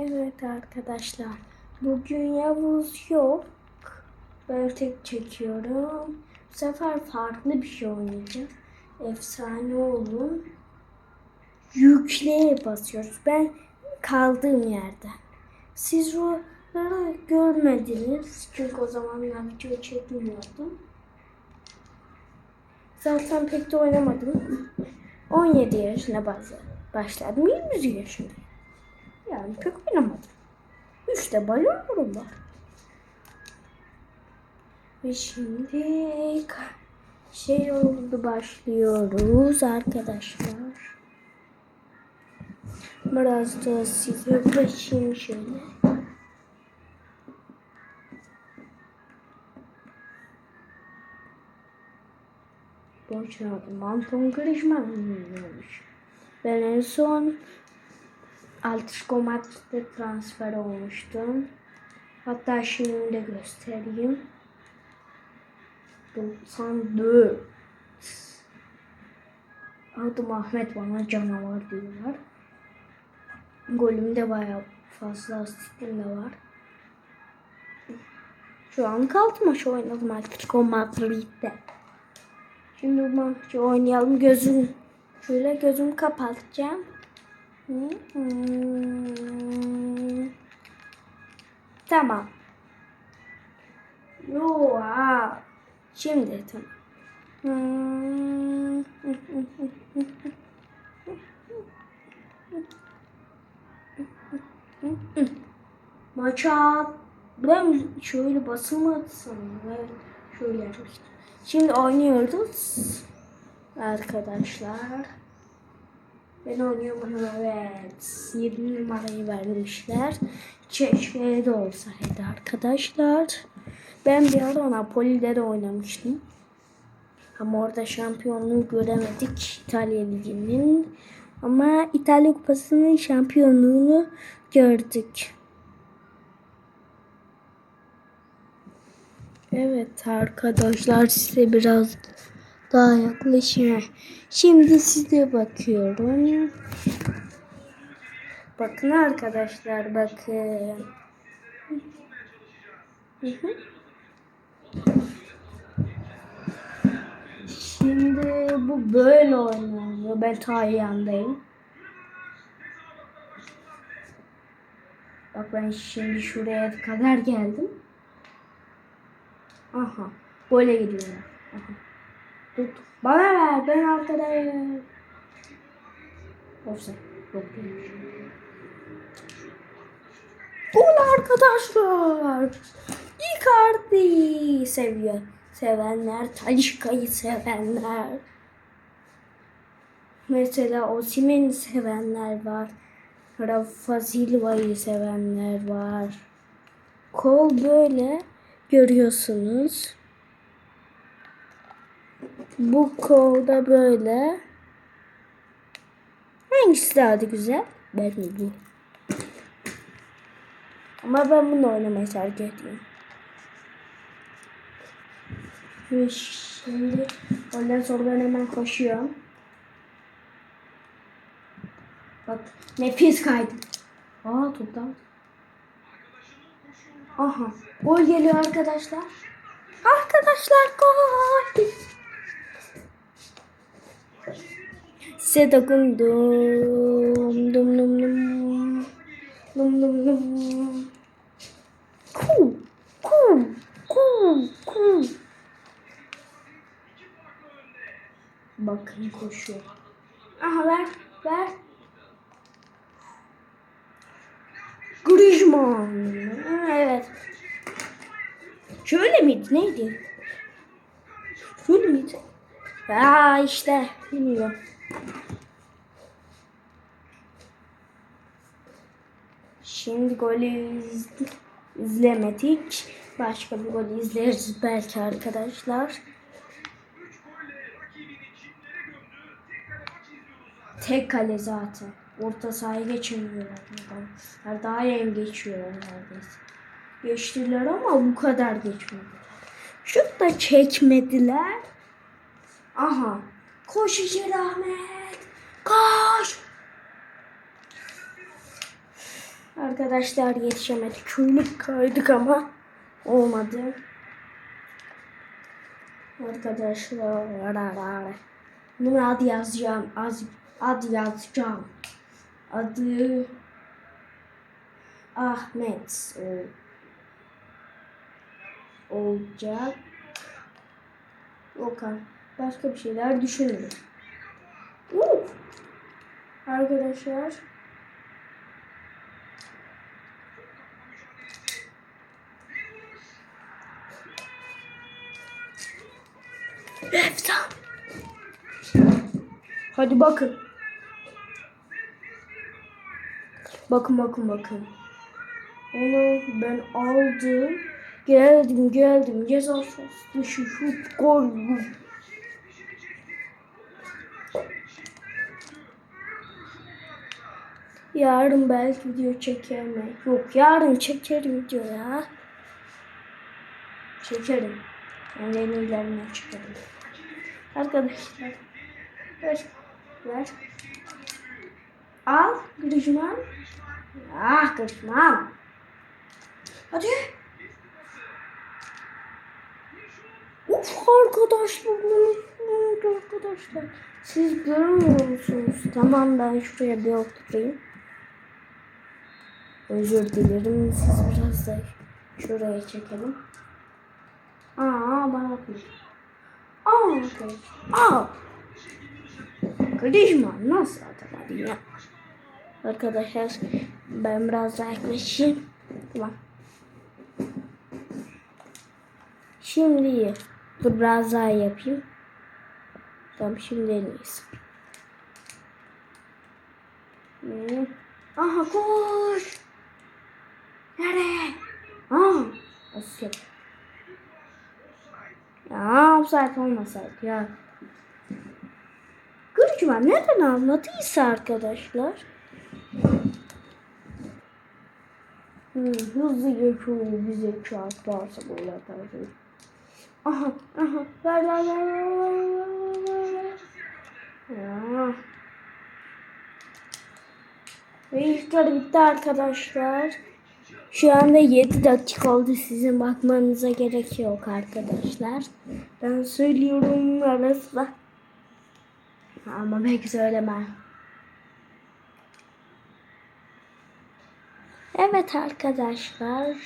Evet arkadaşlar. Bugün Yavuz yok. Ben tek çekiyorum. Bu sefer farklı bir şey oynayacağım. Efsane olun. Yükleye basıyoruz. Ben kaldığım yerden. Siz oraları görmediniz. Çünkü o zamanlar video çekmiyordum. Zaten pek de oynamadım. 17 yaşına baş- başladım. 20 yaşında. Yani pek oynamadım. Üçte balonum var. Ve şimdi şey oldu başlıyoruz arkadaşlar. Biraz da size ulaşayım şöyle. Boş verdim. Anton Griezmann olmuş. Ben en son Atletico Madrid'de transfer olmuştum. Hatta şimdi de göstereyim. 94. Adım Ahmet bana canavar diyorlar. Golüm de bayağı fazla asistim de var. Şu an kaldı maç oynadım Atletico Madrid'de. Şimdi bu maçı oynayalım. Gözüm şöyle gözümü kapatacağım. Tamam. Yo. Şimdi tamam. Maça ben şöyle basılmadı sanırım. Evet, şöyle yapmıştım. Şimdi oynuyoruz. Arkadaşlar. Ben oynuyorum evet. 7 numarayı vermişler. Keşke de olsaydı arkadaşlar. Ben bir ara Napoli'de de oynamıştım. Ama orada şampiyonluğu göremedik İtalya Ligi'nin. Ama İtalya Kupası'nın şampiyonluğunu gördük. Evet arkadaşlar size biraz daha yaklaşayım. Şimdi size bakıyorum. Bakın arkadaşlar bakın. Şimdi bu böyle oynanıyor. Ben ta yandayım. Bak ben şimdi şuraya kadar geldim. Aha. Gole gidiyorlar. Aha. Tut. Bana ver. Ben arkadayım. Offside. Yok değilmiş. Arkadaşlar. Icardi seviyor. Sevenler. Talişka'yı sevenler. Mesela Osimhen'i sevenler var. Rafa Silva'yı sevenler var. Kol böyle görüyorsunuz. Bu kolda böyle. Hangisi daha da güzel? Bence bu. Ama ben bunu oynamayı tercih ediyorum. Ve şimdi ondan sonra ben hemen koşuyorum. Bak nefis kaydı. Aa toptan. Aha gol geliyor arkadaşlar. Arkadaşlar gol. Size dokundum. Dum dum dum. Dum dum dum. Ku. Ku. Ku. Ku. Bakın koşuyor. Aha ver. Ver. Griezmann. Evet. Şöyle miydi? Neydi? Şöyle miydi? Ya işte bilmiyorum. Şimdi golü iz- izlemedik. Başka bir gol izleriz belki arkadaşlar. Tek kale zaten. Orta sahaya geçemiyorlar. buradan. Daha yeni geçiyorlar neredeyse. Geçtiler ama bu kadar geçmediler. Şut da çekmediler. Aha. Koş içeri Ahmet. Koş. Arkadaşlar yetişemedik. Köylük kaydık ama olmadı. Arkadaşlar bunu adı yazacağım. Az, adı yazacağım. Adı Ahmet ol, olacak. Okan. Başka bir şeyler düşünürüm. Uh! Arkadaşlar Efsane. Hadi bakın. Bakın bakın bakın. Onu ben aldım. Geldim geldim. Ceza sahası şut gol. Yarın belki video çekerim. Yok yarın çekerim video ya. Çekerim. En iyilerine çıkarım. Arkadaşlar. Ver. Ver. Al. Grizman. Ah Grizman. Hadi. Uf arkadaşlar. Arkadaşlar. Siz görmüyor musunuz? Tamam ben şuraya bir oturayım. Özür dilerim. Siz biraz da şuraya çekelim. Aa bana atmış. Aa okey. Aa. Kardeşim nasıl atamadın ya? Arkadaşlar ben biraz daha yaklaşayım. Tamam. Şimdi dur biraz daha yapayım. Tamam şimdi en iyisi. Aha koş. Nereye? Aa, offside. Ya offside olmasaydı ya. Gürcümen neden anladıysa arkadaşlar. Hmm, hızlı geçiyor bize çarparsa böyle tarzı. Aha aha ver ver ver ver ver Ya. Ve işler bitti arkadaşlar. Şu anda 7 dakika oldu. Sizin bakmanıza gerek yok arkadaşlar. Ben söylüyorum arasında. Ama belki söylemem. Evet arkadaşlar.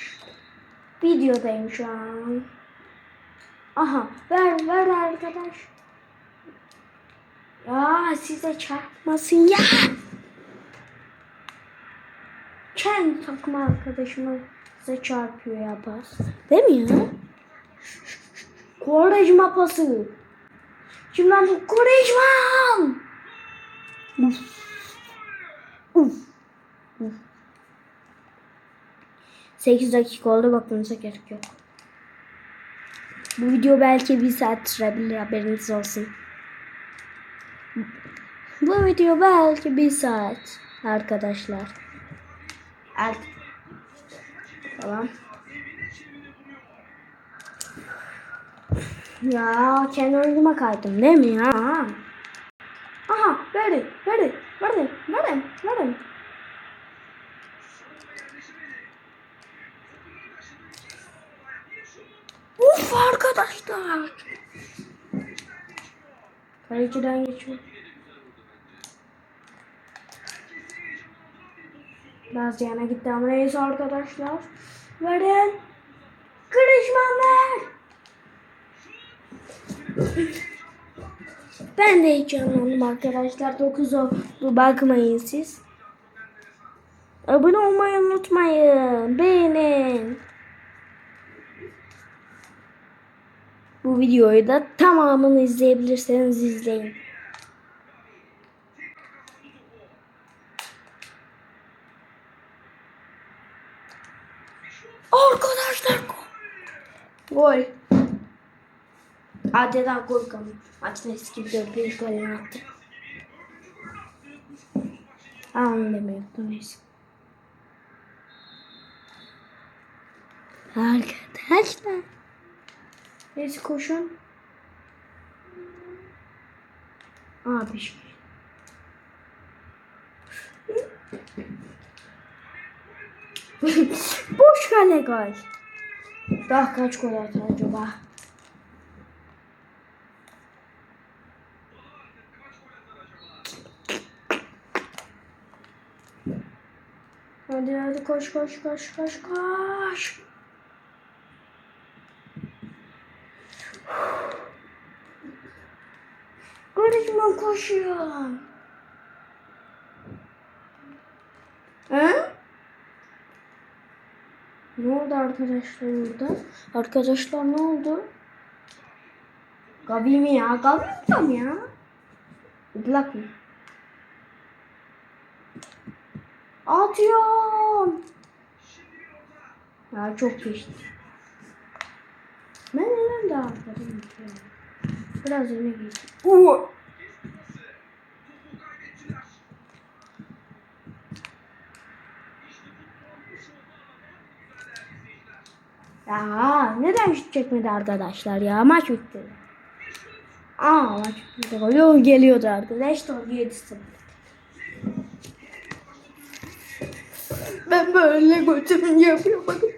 Videodayım şu an. Aha ver ver arkadaş. Ya size çarpmasın ya. Kendi takım arkadaşıma size çarpıyor ya pas. Değil mi ya? Korejma pası. Şimdi ben bu Korejma. Uf. Uf. Uf. 8 dakika oldu bakmanıza gerek yok. Bu video belki bir saat sürebilir haberiniz olsun. Bu video belki bir saat arkadaşlar. Evet. Tamam. Ya kendi oyunuma kaydım değil mi ya? Aha verdim verdim verdim verdim verdim. Uf arkadaşlar. Kaleciden geçiyor. Biraz yana gitti ama neyse arkadaşlar. Verin. Kırışmam ver. Ben de heyecanlandım arkadaşlar. 9 oldu. Bakmayın siz. Abone olmayı unutmayın. Beğenin. Bu videoyu da tamamını izleyebilirseniz izleyin. Arkadaşlar gol. Adeta gol kalmış. Maçta eski bir bir gol attı. Anlamıyorum. Neyse. Arkadaşlar. Neyse koşun. Abi şimdi. Boş kale gol. Daha kaç gol atar acaba? Hadi hadi koş koş koş koş koş. Görüşme koşuyor. He? Ne oldu arkadaşlar burada? Arkadaşlar ne oldu? Gavi mi ya? Gavi mi tam ya? Iplak mı? Atıyorum. Ya çok geçti. Ben neden daha atladım? Biraz öne geçtim. Oo. Ya neden şut çekmedi arkadaşlar ya maç bitti. Aa maç bitti. Gol geliyordu arkadaşlar 7 0. Ben böyle götümü yapıyorum bakın.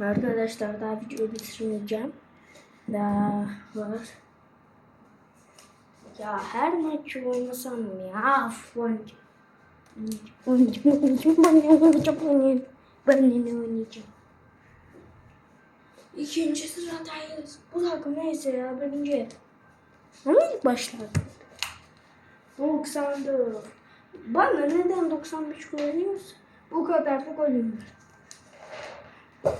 Arkadaşlar daha videoyu bitirmeyeceğim. Daha var. Ya her maç oynasam ya? Oynayacağım. Oynayacağım, oynayacağım, oynayacağım, oynayacağım, oynayacağım. Ben yine oynayacağım. İkinci sıradayız. Bu takım neyse ya birinci. Ama ilk başlarda. 94. Bana neden 95 güveniyorsun? Bu kadar da golüm var.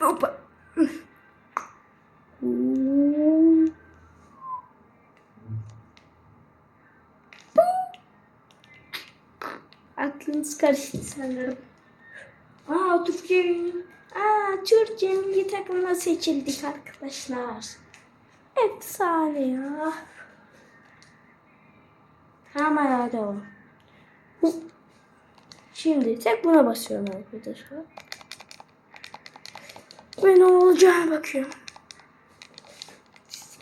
Hoppa. Aklınız karıştı sanırım. Aa Türkiye, aa Türkiye milli takımına seçildik arkadaşlar. Efsane ya. Hemen hadi o. Şimdi tek buna basıyorum arkadaşlar. Ve ne olacağına bakıyorum. Siz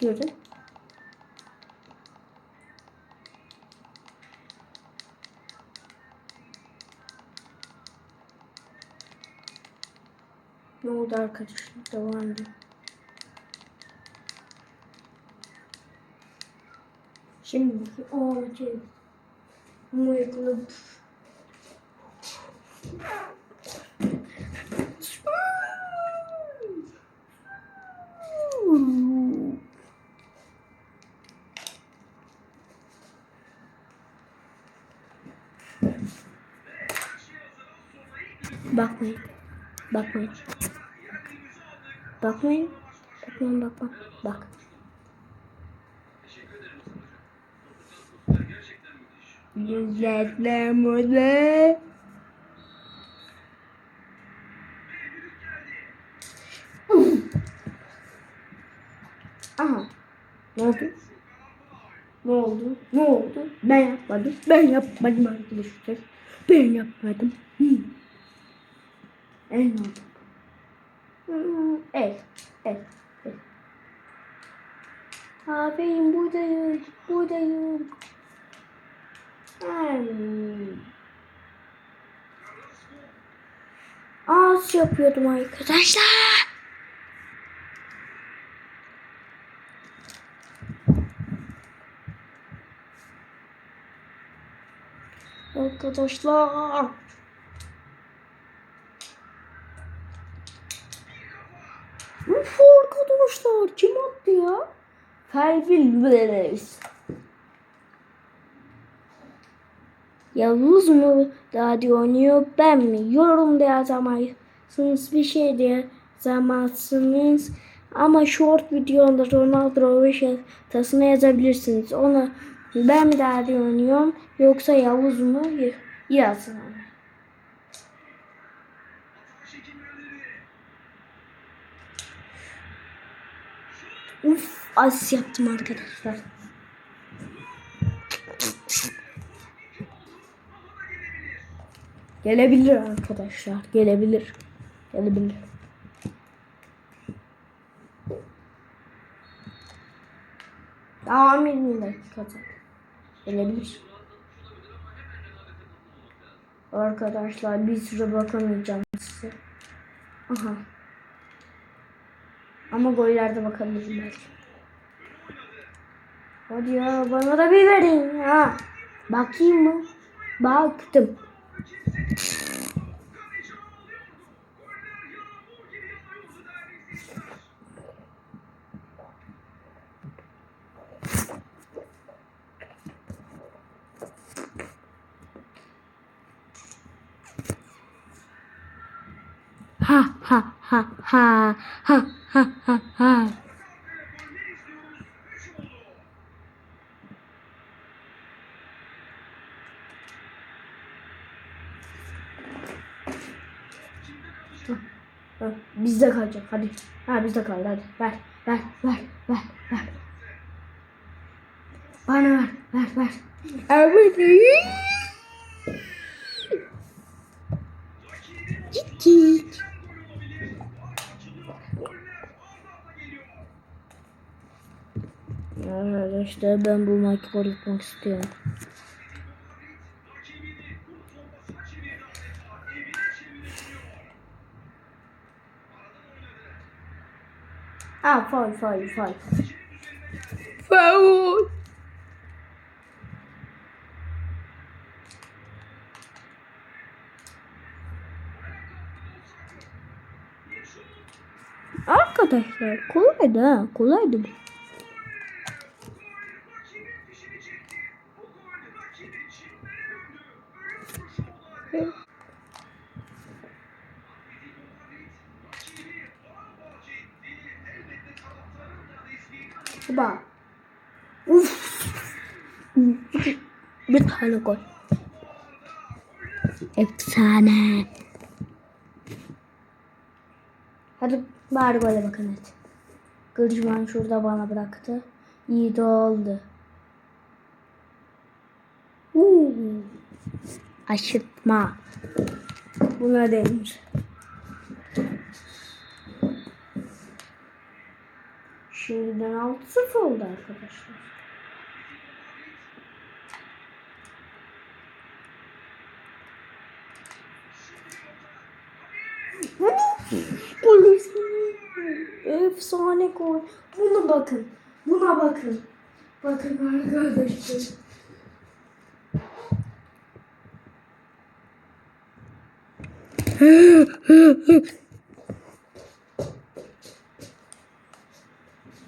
oldu arkadaşlar? Devam edin. Şimdi o şey. Mıyıklı. Bakmayın. Bakmayın. Bakmayın. Bakmayın bakma. Bak. Güzellemole. Aha. Ne oldu? Ne oldu? Ne oldu? Ben yapmadım. Ben yapmadım arkadaşlar. Ben yapmadım. Hmm. En oldu. Hmm, Evet. Evet. Evet. Abim buradayım. Buradayım. Hmm. Az yapıyordum arkadaşlar. Arkadaşlar. Uf arkadaşlar kim attı ya? Calvin Williams. Yavuz mu daha diye oynuyor ben mi? Yorumda yazamazsınız bir şey diye yazamazsınız. Ama short videoda Ronaldo Rovaşatasına yazabilirsiniz. Ona ben mi daha diye oynuyorum yoksa Yavuz mu? Yazın. Uf as yaptım arkadaşlar. Gelebilir arkadaşlar. Gelebilir. Gelebilir. Daha 20 dakikada. Gelebilir. Arkadaşlar bir süre bakamayacağım size. Aha. Ama gollerde bakabilirim belki. Hadi ya bana da bir verin ha. Bakayım mı? Baktım. Ha ha ha ha ha kalacak hadi. Ha bizde kaldı hadi. Ver ver ver ver ver. Bana ver ver ver. Evet. Git git. Arkadaşlar ben bu maçı gol atmak istiyorum. Ah, faul, faul, faul. Faul. Arkadaşlar kolaydı ha, kolaydı bu. Tane gol. Efsane. Hadi bari gole bakın hadi. Griezmann şurada bana bıraktı. İyi de oldu. Uuu. Aşırtma. Buna denir. Şimdiden 6-0 oldu arkadaşlar. Gol Efsane gol. Buna bakın. Buna bakın. Bakın arkadaşlar.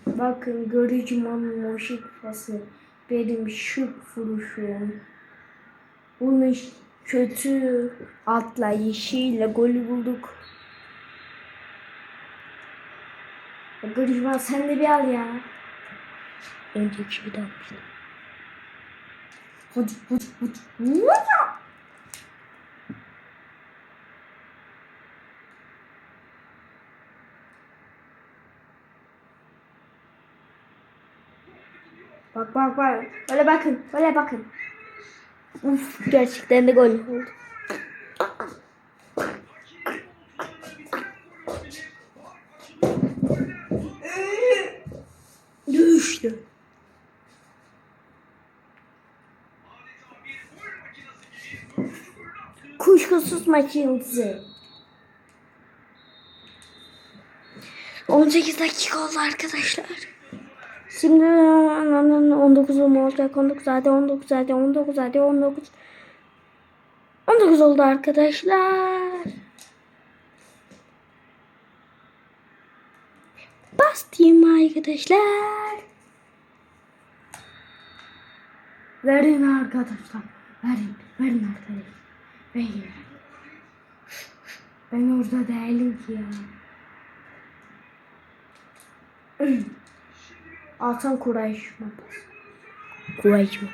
Bakın Griezmann'ın moşik pası. Benim şık vuruşum. Bunun kötü atlayışıyla golü bulduk. Griezmann sen de bir al ya. Önceki bir daha. Hadi hadi hadi. Bak bak bak. Öyle bakın. Öyle bakın. Uf, gerçekten de gol oldu. Maç yıldızı. 18 dakika oldu arkadaşlar. Şimdi 19 mu olacak? 19 hadi 19 hadi 19 hadi 19. 19 oldu arkadaşlar. Bastım arkadaşlar. Verin arkadaşlar. Verin. Verin arkadaşlar. Verin. Ben orada değilim ki ya. Altan Kurayş mı? Kurayş mı?